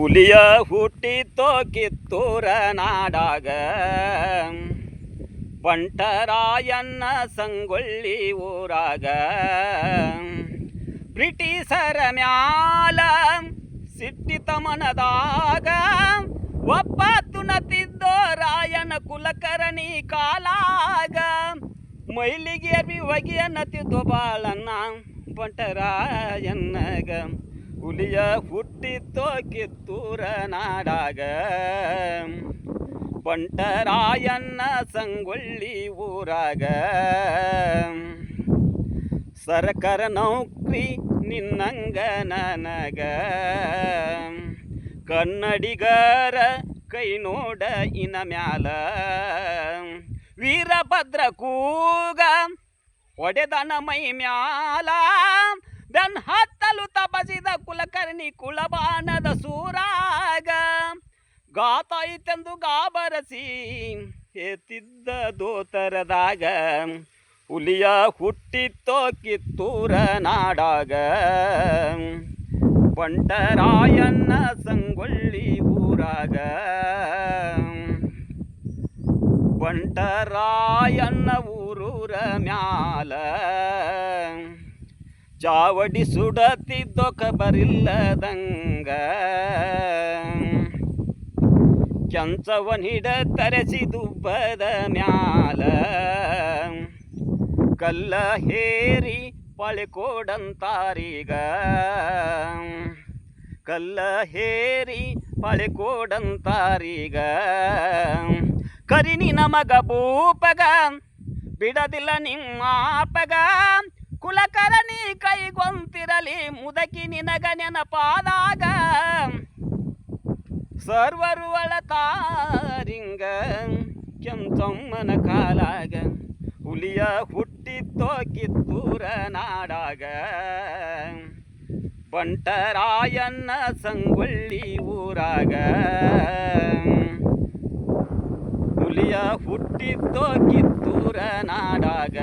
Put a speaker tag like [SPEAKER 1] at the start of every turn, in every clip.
[SPEAKER 1] ಹುಲಿಯ ಹುಟ್ಟಿ ಕಿತ್ತೂರ ನಾಡಾಗ. ಬಂಟರಾಯಣ್ಣ ಸಂಗೊಳ್ಳಿ ಊರಾಗ. ಬ್ರಿಟಿಷರ ಮ್ಯಾಲ ಸಿಟ್ಟಿತ ಮನದಾಗ ಒಬ್ಬ ತುಣತಿದ್ದೋ ರಾಯನ ಕುಲಕರ್ಣಿ ಕಾಲಾಗ. ಮೈಲಿಗೆ ಬಿ ಒಗಿ ಬಾಳನ್ನ ಬಾಳಣ್ಣ ಬಂಟರಾಯಣ್ಣಗ ಹುಲಿಯ ಹುಟ್ಟಿತ್ತೋ ಕಿತ್ತೂರ ನಾಡಾಗ. ಪಂಟರಾಯಣ್ಣ ಸಂಗೊಳ್ಳಿ ಊರಾಗ. ಸರ್ಕಾರ ನೌಕರಿ ನಿನ್ನಂಗ ನನಗ. ಕನ್ನಡಿಗರ ಕೈ ನೋಡ ಇನ ಮ್ಯಾಲ. ವೀರಭದ್ರ ಕೂಗ ಒಡೆದನ ಮೈ ಮ್ಯಾಲ. ಬೆನ್ ಹತ್ತಲು ತಪಸಿದ ಕುಲಕರ್ಣಿ ಕುಲಬಾನದ ಸೂರಾಗ. ಗಾತಾಯಿತೆಂದು ಗಾಬರಸಿ ಎತ್ತಿದ್ದ ದೋತರದಾಗ. ಹುಲಿಯ ಹುಟ್ಟಿತ್ತೋ ಕಿತ್ತೂರ ನಾಡಾಗ. ಬಂಟರಾಯಣ್ಣ ಸಂಗೊಳ್ಳಿ ಊರಾಗ. ಬಂಟರಾಯಣ್ಣ ಊರೂರ ಮ್ಯಾಲ. ಚಾವಡಿ ಸುಡತಿದ್ದೊಕ ಬರಿಲ್ಲದಂಗ ಕೆಂಚವನಿಡ ತರಸಿ ದುಬ್ಬದ ಮ್ಯಾಲ. ಕಲ್ಲ ಹೇರಿ ಪಳೆಕೋಡಂತಾರೀಗ. ಕಲ್ಲ ಹೇರಿ ಪಳೆಕೋಡಂತಾರೀಗ. ಕರಿನಿ ನಮಗ ಭೂಪಗ, ಬಿಡದಿಲ್ಲ ನಿಮ್ಮಾಪಗ ಕುಲಕರಣಿ ಕೈಗೊಂತಿರಲಿ, ಮುದಕಿ ನಿನಗ ನೆನಪಾದಾಗ. ಸರ್ವರು ಅಳತಾರಿಂಗ ಕೆಂಚಮ್ಮನ ಕಾಲಾಗ, ಹುಲಿಯ ಹುಟ್ಟಿತ್ತೋ ಕಿತ್ತೂರ ನಾಡಾಗ. ಬಂಟರಾಯಣ್ಣ ಸಂಗೊಳ್ಳಿ ಊರಾಗ. ಹುಲಿಯ ಹುಟ್ಟಿತ್ತೋ ಕಿತ್ತೂರ ನಾಡಾಗ.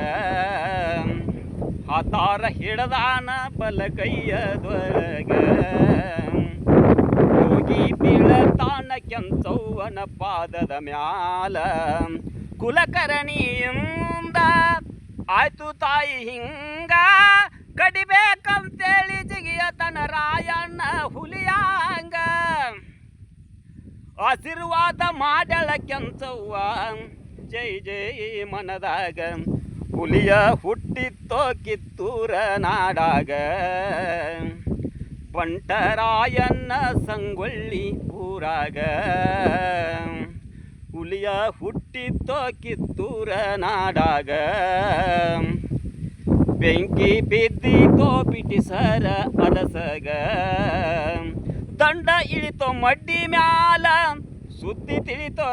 [SPEAKER 1] ಹಾತಾರ ಹಿಡದಾನ ಬಲಗೈಯದೊಳಗ ಹೋಗಿ ಬೀಳತಾನ ಕೆಂಚವ್ವನ ಪಾದದ ಮ್ಯಾಲ. ಕುಲಕರಣಿಯಿಂದ ಆಯ್ತು ತಾಯಿ ಹಿಂಗ. ಕಡಿಬೇಕಂತೇಳಿ ಜಿಗಿಯ ತನ ರಾಯಣ್ಣ ಹುಲಿಯಾಂಗ. ಆಶೀರ್ವಾದ ಮಾಡಳ ಕೆಂಚವ್ವ. ಜೈ ಜೈ ಮನದಾಗ. ಹುಲಿಯ ಹುಟ್ಟಿತ್ತೋ ಕಿತ್ತೂರ ನಾಡಾಗ ಬಂಟರಾಯಣ್ಣ ಸಂಗೊಳ್ಳಿ ಊರಾಗ ಹುಲಿಯ ಹುಟ್ಟಿತ್ತೋ ಕಿತ್ತೂರ ನಾಡಾಗ ಬೆಂಕಿ ಬಿದ್ದಿತೋ ಬಿಟಿಸರ ಅರಸಗ ದಂಡ ಇಳಿತೋ ಮಡ್ಡಿ ಮ್ಯಾಲ ಸುದ್ದಿ ತಿಳಿತೋ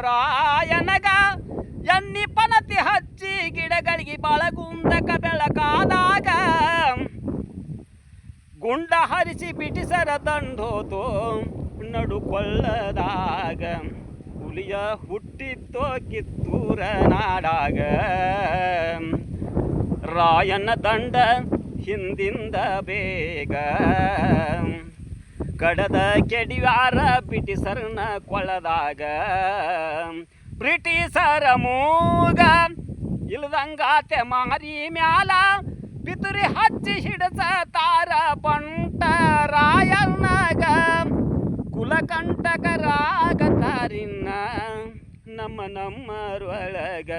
[SPEAKER 1] ಎನ್ನಿ ಪನತಿ ಹಚ್ಚಿ ಗಿಡಗಳಿಗೆ ಬಳಗುಂದಕ ಬೆಳಕಾದಾಗ. ಗುಂಡ ಹರಿಸಿ ಬಿಟಿಸರ ದಂಡೋತೋ ನಡುಕೊಳ್ಳದಾಗ. ಹುಲಿಯ ಹುಟ್ಟಿತ್ತೋ ಕಿತ್ತೂರ ನಾಡಾಗ. ರಾಯನ ದಂಡ ಹಿಂದಿಂದ ಬೇಗ. ಕಡದ ಕೆಡಿವಾರ ಬ್ರಿಟಿಷರನ್ನ ಕೊಳದಾಗ. ಬ್ರಿಟಿಷರ ಮೂಗ ಇಲ್ದಂಗಾತೆ ಮಾರಿ ಮ್ಯಾಲ ಪಿತುರಿ ಹಚ್ಚಿ ಹಿಡಸ ತಾರ ಬಂಟ ರಾಗ ಕುಲಕಂಟಕರಾಗತಾರಿನ್ನ ನಮ್ಮ ನಮ್ಮರೊಳಗ.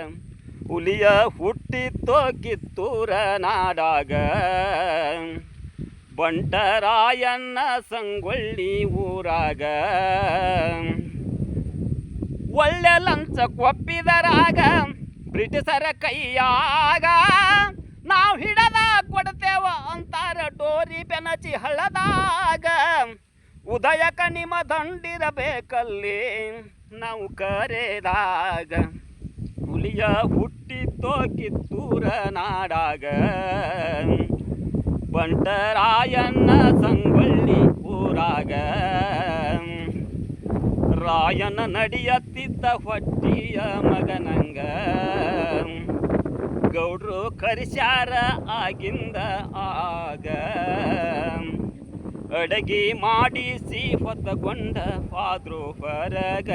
[SPEAKER 1] ಹುಲಿಯ ಹುಟ್ಟಿತ್ತೋ ಕಿತ್ತೂರ ನಾಡಾಗ. ಬಂಟರಾಯಣ್ಣ ಸಂಗೊಳ್ಳಿ ಊರಾಗ. ಒಳ್ಳೆ ಲಂಚ ಕೊಪ್ಪಿದರಾಗ, ಬ್ರಿಟಿಷರ ಕೈಯಾಗ. ನಾವು ಹಿಡದ ಕೊಡ್ತೇವ ಅಂತಾರ ಡೋರಿ ಬೆನಚಿ ಹಳ್ಳದಾಗ. ಉದಯ ನಿಮ್ಮ ದಂಡಿರಬೇಕಲ್ಲಿ ನಾವು ಕರೆದಾಗ. ಹುಲಿಯ ಹುಟ್ಟಿತ್ತೋ ಕಿತ್ತೂರ ನಾಡಾಗ. ಬಂಟರಾಯಣ್ಣ ಸಂಗೊಳ್ಳಿ ಊರಾಗ. ರಾಯನ ನಡಿಯತ್ತಿದ್ದ ಹೊಟ್ಟಿಯ ಮಗನಂಗ. ಗೌಡ್ರು ಕರಿಸ್ಯಾರ ಆಗಿಂದ ಆಗ. ಅಡಗಿ ಮಾಡಿಸಿ ಹೊತ್ತಗೊಂಡ ಪಾದ್ರು ಹೊರಗ.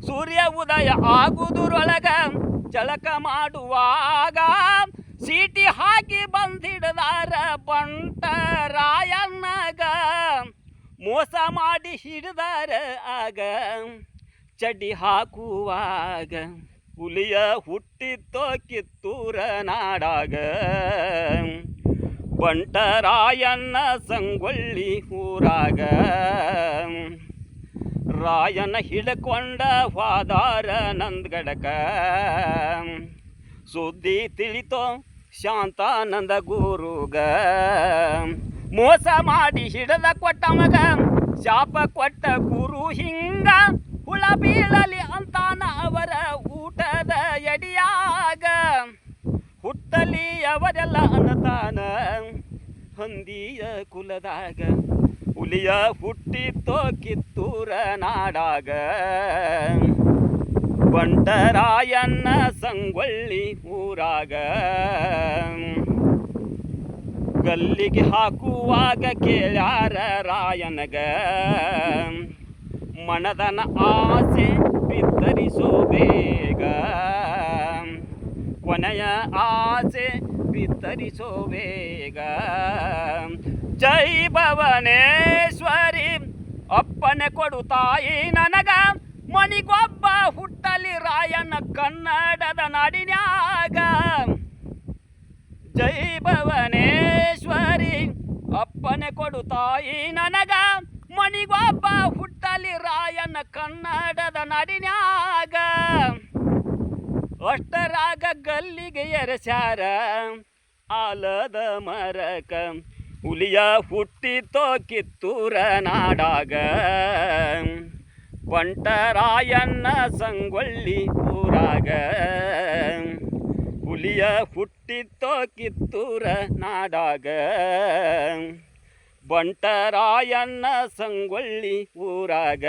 [SPEAKER 1] ಸೂರ್ಯ ಉದಯ ಆಗುವುದರೊಳಗ ಚಳಕ ಮಾಡುವಾಗ ಸೀಟಿ ಹಾಕಿ ಬಂದಿಡದಾರ ಬಂಟ ರಾಯಣ್ಣಗ ಮೋಸ ಮಾಡಿ ಹಿಡಿದಾರ ಆಗ. ಚಡಿ ಹಾಕುವಾಗ ಹುಲಿಯ ಹುಟ್ಟಿತ್ತೋ ಕಿತ್ತೂರ ನಾಡಾಗ. ಬಂಟರಾಯಣ್ಣ ಸಂಗೊಳ್ಳಿ ಊರಾಗ. ರಾಯನ ಹಿಡ್ಕೊಂಡ ಹೋದಾರ ನಂದ್ಗಡಕ. ಸುದ್ದಿ ತಿಳಿತೋ ಶಾಂತಾನಂದ ಗುರುಗ ಮೋಸ ಮಾಡಿ ಹಿಡದ ಕೊಟ್ಟ ಮಗ ಶಾಪ ಕೊಟ್ಟ ಗುರು ಹಿಂಗ. ಹುಳ ಬೀಳಲಿ ಅಂತಾನ ಅವರ ಊಟದ ಎಡಿಯಾಗ. ಹುಟ್ಟಲಿ ಅವರೆಲ್ಲ ಅನ್ನತಾನ ಹಂದಿಯ ಕುಲದಾಗ. ಹುಲಿಯ ಹುಟ್ಟಿತೋ ಕಿತ್ತೂರ ನಾಡಾಗ. ಬಂಟರಾಯಣ್ಣ ಸಂಗೊಳ್ಳಿ ಊರಾಗ. ಗಲ್ಲಿಗೆ ಹಾಕುವಾಗ ಕೇಳ್ಯಾರ ರಾಯನಗ. ಮನದನ ಆಸೆ ಬಿತ್ತರಿಸೋ ಬೇಗ. ಕೊನೆಯ ಆಸೆ ಬಿತ್ತರಿಸೋ ಬೇಗ. ಜೈ ಭವನೇಶ್ವರಿ ಅಪ್ಪನೆ ಕೊಡು ತಾಯಿ ನನಗ. ಮನಿಗೊಬ್ಬ ಹುಟ್ಟಲಿ ರಾಯನ ಕನ್ನಡದ ನಾಡಿನ್ಯಾಗ. ಜೈ ಭವನೇಶ್ವರಿ. ಅಪ್ಪನೆ ಕೊಡು ತಾಯಿ ನನಗ. ಮಣಿಗೊಬ್ಬ ಹುಟ್ಟಲಿ ರಾಯನ ಕನ್ನಡದ ನಾಡಿನ್ಯಾಗ. ಅಷ್ಟರಾಗ ಗಲ್ಲಿಗೆ ಎರಸ್ಯಾರ. ಆಲದ ಮರಕ ಹುಲಿಯ ಹುಟ್ಟಿತೋ ಕಿತ್ತೂರ ನಾಡಾಗ. ಪಂಟರಾಯನ್ನ ಸಂಗೊಳ್ಳಿ ಊರಾಗ. ಹುಲಿಯ ಹುಟ್ಟಿತೋ ಕಿತ್ತೂರ ನಾಡಾಗ. ಬಂಟರಾಯಣ್ಣ ಸಂಗೊಳ್ಳಿ ಊರಾಗ